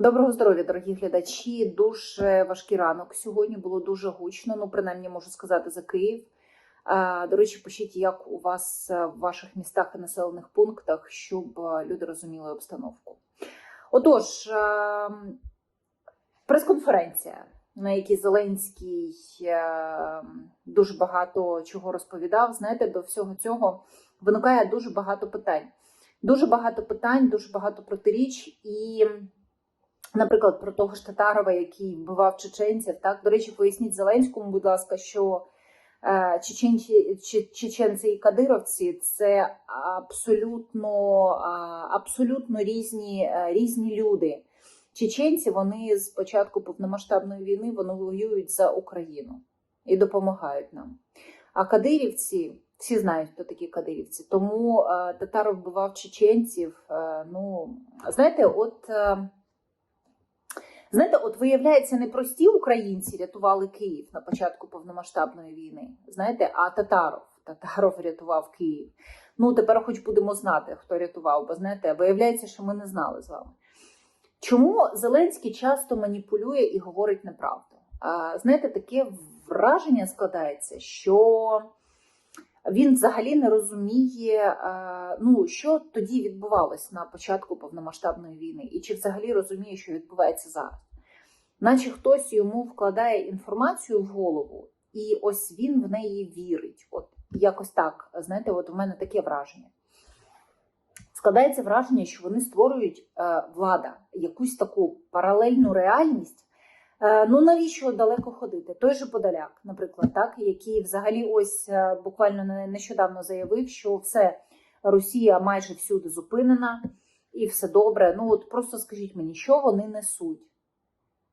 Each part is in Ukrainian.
Доброго здоров'я, дорогі глядачі. Дуже важкий ранок. Сьогодні було дуже гучно. Ну, принаймні можу сказати за Київ. До речі, пишіть, як у вас е, в ваших містах і населених пунктах, щоб е, люди розуміли обстановку. Отож, е, прес-конференція, на якій Зеленський е, дуже багато чого розповідав. Знаєте, до всього цього виникає дуже багато питань. Дуже багато питань, дуже багато протиріч і. Наприклад, про того ж Татарова, який вбивав чеченців. Так, до речі, поясніть Зеленському, будь ласка, що е, чеченці, чеченці і кадировці це абсолютно, абсолютно різні, е, різні люди. Чеченці вони з початку повномасштабної війни вони воюють за Україну і допомагають нам. А кадирівці, всі знають, хто такі кадирівці. Тому е, Татаров вбивав чеченців. Ну, знаєте, от. Знаєте, от виявляється, не прості українці рятували Київ на початку повномасштабної війни. Знаєте, а Татаров. Татаров рятував Київ. Ну, тепер хоч будемо знати, хто рятував, бо знаєте, виявляється, що ми не знали з вами. Чому Зеленський часто маніпулює і говорить неправду? А, знаєте, таке враження складається, що він взагалі не розуміє, е, ну, що тоді відбувалось на початку повномасштабної війни, і чи взагалі розуміє, що відбувається зараз. Наче хтось йому вкладає інформацію в голову, і ось він в неї вірить. От якось так, знаєте, от у мене таке враження. Складається враження, що вони створюють е, влада якусь таку паралельну реальність. Е, Ну навіщо далеко ходити? Той же Подоляк, наприклад, так, який взагалі ось е, буквально не- нещодавно заявив, що все Росія майже всюди зупинена і все добре. Ну от просто скажіть мені, що вони несуть?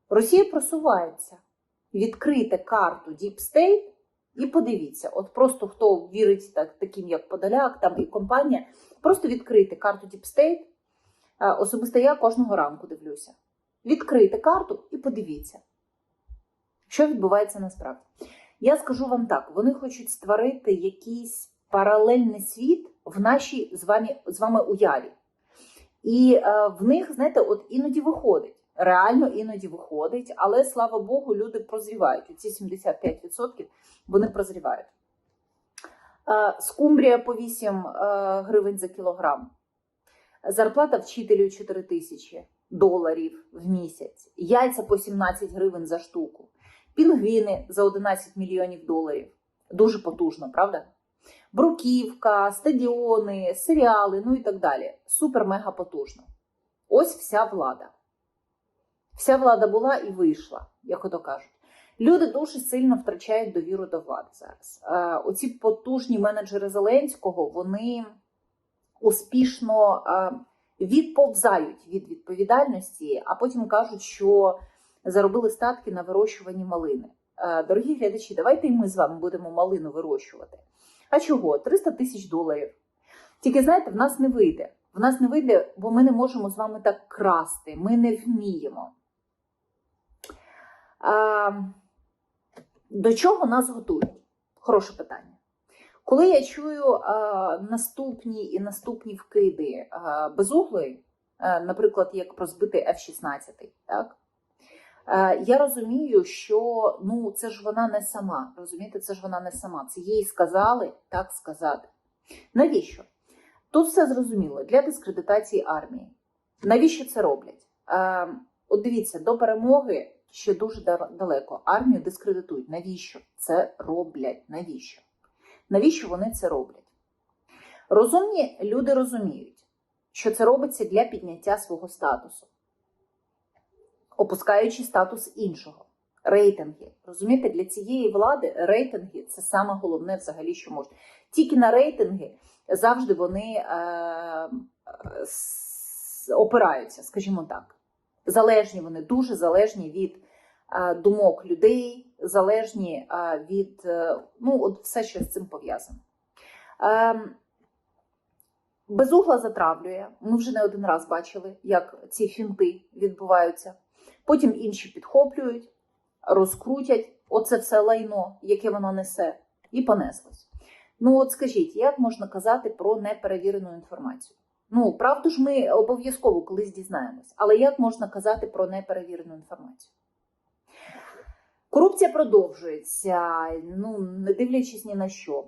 Росія просувається. Відкрийте карту Deep State і подивіться. От просто хто вірить так, таким, як Подоляк, там і компанія, просто відкрийте карту Deep State. Е, Особисто я кожного ранку дивлюся. Відкрийте карту і подивіться, що відбувається насправді. Я скажу вам так: вони хочуть створити якийсь паралельний світ в нашій з вами, з вами уяві. І е, в них, знаєте, от іноді виходить. Реально іноді виходить, але слава Богу, люди прозрівають. Оці 75% вони прозрівають. Е, скумбрія по 8 е, гривень за кілограм. Зарплата вчителю 4 тисячі доларів в місяць, яйця по 17 гривень за штуку, пінгвіни за 11 мільйонів доларів. Дуже потужно, правда? Бруківка, стадіони, серіали, ну і так далі. Супер-мега потужно. Ось вся влада. Вся влада була і вийшла, як ото кажуть. Люди дуже сильно втрачають довіру до влади зараз. Е, оці потужні менеджери Зеленського, вони успішно е, відповзають від відповідальності, а потім кажуть, що заробили статки на вирощуванні малини. Е, Дорогі глядачі, давайте і ми з вами будемо малину вирощувати. А чого? 300 тисяч доларів. Тільки знаєте, в нас не вийде. В нас не вийде, бо ми не можемо з вами так красти. Ми не вміємо. А, до чого нас готують? Хороше питання. Коли я чую а, наступні і наступні вкиди а, безуглої, а, наприклад, як про збитий F-16, так? А, я розумію, що ну, це ж вона не сама. Розумієте, це ж вона не сама. Це їй сказали так сказати. Навіщо? Тут все зрозуміло для дискредитації армії. Навіщо це роблять? Е, от дивіться, до перемоги ще дуже да- далеко. Армію дискредитують. Навіщо це роблять? Навіщо? Навіщо вони це роблять? Розумні люди розуміють, що це робиться для підняття свого статусу, опускаючи статус іншого. Рейтинги. Розумієте, для цієї влади рейтинги це саме головне взагалі, що можна. Тільки на рейтинги завжди вони е, е, опираються, скажімо так. Залежні вони, дуже залежні від думок людей, залежні е, від е, ну, от все, що з цим пов'язано. Е, Безугла затравлює. Ми вже не один раз бачили, як ці фінти відбуваються. Потім інші підхоплюють, розкрутять оце все лайно, яке воно несе, і понеслось. Ну, от скажіть, як можна казати про неперевірену інформацію? Ну, правду ж ми обов'язково колись дізнаємось. Але як можна казати про неперевірену інформацію? Корупція продовжується, ну, не дивлячись ні на що.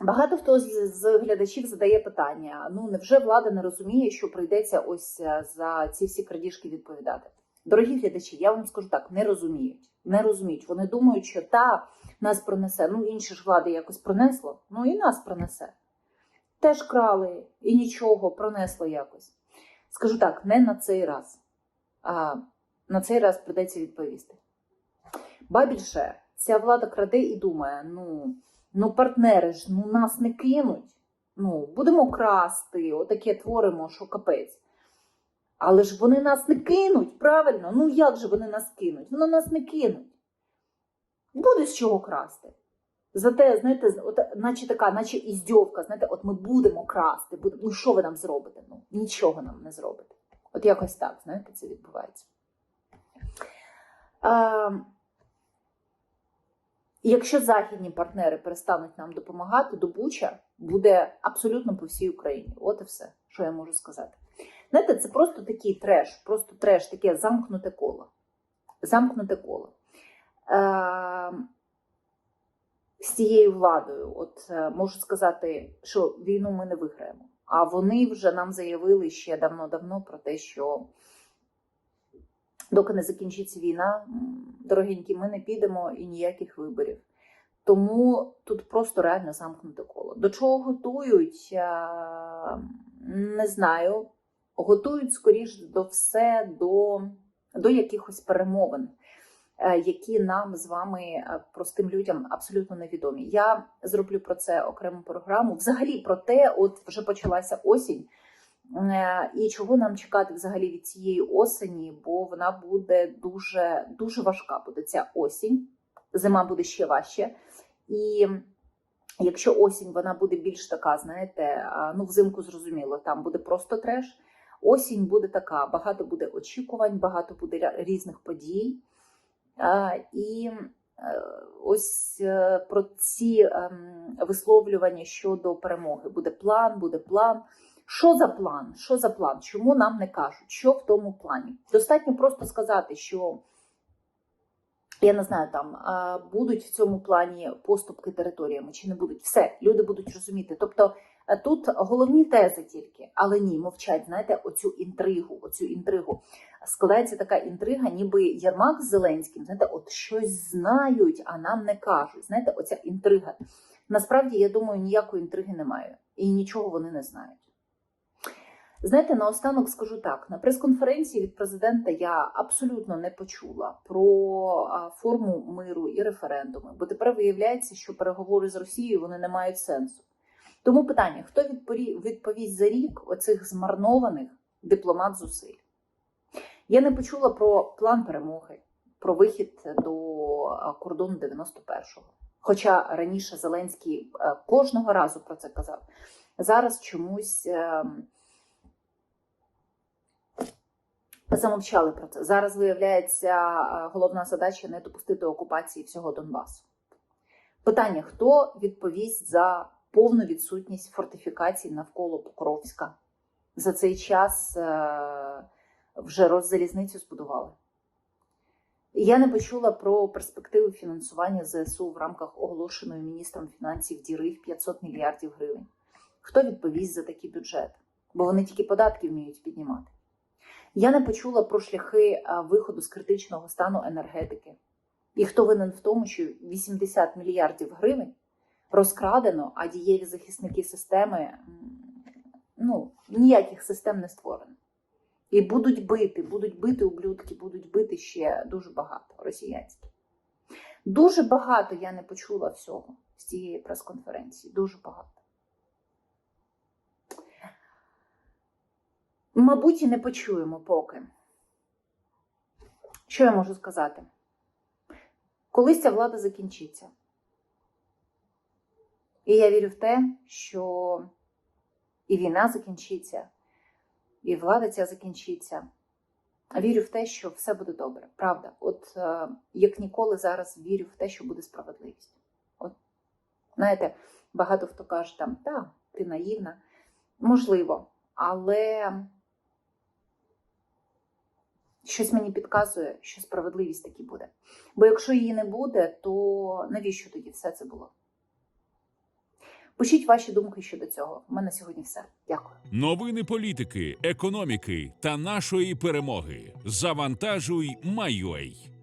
Багато хто з, глядачів задає питання: ну невже влада не розуміє, що прийдеться ось е, за ці всі крадіжки відповідати? Дорогі глядачі, я вам скажу так: не розуміють. Не розуміють. Вони думають, що та нас пронесе. Ну, інші ж влади якось пронесло, ну і нас пронесе. Теж крали і нічого, пронесло якось. Скажу так, не на цей раз. А на цей раз придеться відповісти. Ба більше, ця влада краде і думає: ну, ну партнери ж ну, нас не кинуть. Ну, будемо красти, отаке творимо, що капець. Але ж вони нас не кинуть, правильно? Ну як же вони нас кинуть? Вони нас не кинуть. Буде з чого красти. Зате, знаєте, от, наче така, наче іздьовка, знаєте, от ми будемо красти, будемо, ну що ви нам зробите? Ну, нічого нам не зробите. От якось так, знаєте, це відбувається. А, якщо західні партнери перестануть нам допомагати, до Буча буде абсолютно по всій Україні. От і все, що я можу сказати. Знаєте, це просто такий треш, просто треш, таке замкнуте коло. Замкнуте коло. Е, з цією владою, от е, можу сказати, що війну ми не виграємо. А вони вже нам заявили ще давно-давно про те, що доки не закінчиться війна, дорогенькі, ми не підемо і ніяких виборів. Тому тут просто реально замкнуте коло. До чого готують, е, не знаю. Готують, скоріш до все, до, до якихось перемовин, е, які нам з вами, е, простим людям, абсолютно невідомі. Я зроблю про це окрему програму. Взагалі про те, от вже почалася осінь. Е, І чого нам чекати взагалі від цієї осені, бо вона буде дуже дуже важка. Буде ця осінь, зима буде ще важче. І якщо осінь вона буде більш така, знаєте, ну взимку зрозуміло, там буде просто треш. Осінь буде така, багато буде очікувань, багато буде різних подій. І е, ось е, про ці ем, висловлювання щодо перемоги. Буде план, буде план. Що за план? Що за план? Чому нам не кажуть? Що в тому плані? Достатньо просто сказати, що я не знаю, там будуть в цьому плані поступки територіями чи не будуть. Все, люди будуть розуміти. Тобто е, тут головні тези тільки, але ні, мовчать. Знаєте, оцю інтригу, оцю інтригу. Складається така інтрига, ніби Єрмак з Зеленським, знаєте, от щось знають, а нам не кажуть. Знаєте, оця інтрига. Насправді, я думаю, ніякої інтриги немає і нічого вони не знають. Знаєте, наостанок скажу так: на прес-конференції від президента я абсолютно не почула про форму миру і референдуми, бо тепер виявляється, що переговори з Росією вони не мають сенсу. Тому питання: хто відповість за рік оцих змарнованих дипломат зусиль? Я не почула про план перемоги, про вихід до кордону 91-го. Хоча раніше Зеленський е, кожного разу про це казав. Зараз чомусь. Замовчали про це. Зараз виявляється е, головна задача не допустити окупації всього Донбасу. Питання: хто відповість за повну відсутність фортифікацій навколо Покровська? За цей час е, вже Роззалізницю збудували. Я не почула про перспективи фінансування ЗСУ в рамках оголошеної міністром фінансів діри в 500 мільярдів гривень. Хто відповість за такий бюджет? Бо вони тільки податки вміють піднімати. Я не почула про шляхи виходу з критичного стану енергетики. І хто винен в тому, що 80 мільярдів гривень розкрадено, а дієві захисники системи ну, ніяких систем не створено. І будуть бити, будуть бити ублюдки, будуть бити ще дуже багато росіянських. Дуже багато я не почула всього з цієї прес-конференції. Дуже багато. Мабуть, і не почуємо поки. Що я можу сказати? Колись ця влада закінчиться. І я вірю в те, що і війна закінчиться, і влада ця закінчиться. Вірю в те, що все буде добре. Правда. От е, як ніколи зараз вірю в те, що буде справедливість. От, знаєте, багато хто каже там, та, ти наївна. Можливо, Але щось мені підказує, що справедливість таки буде. Бо якщо її не буде, то навіщо тоді все це було? Пишіть ваші думки щодо цього. У мене сьогодні все. Дякую. Новини політики, економіки та нашої перемоги. Завантажуй, Майой.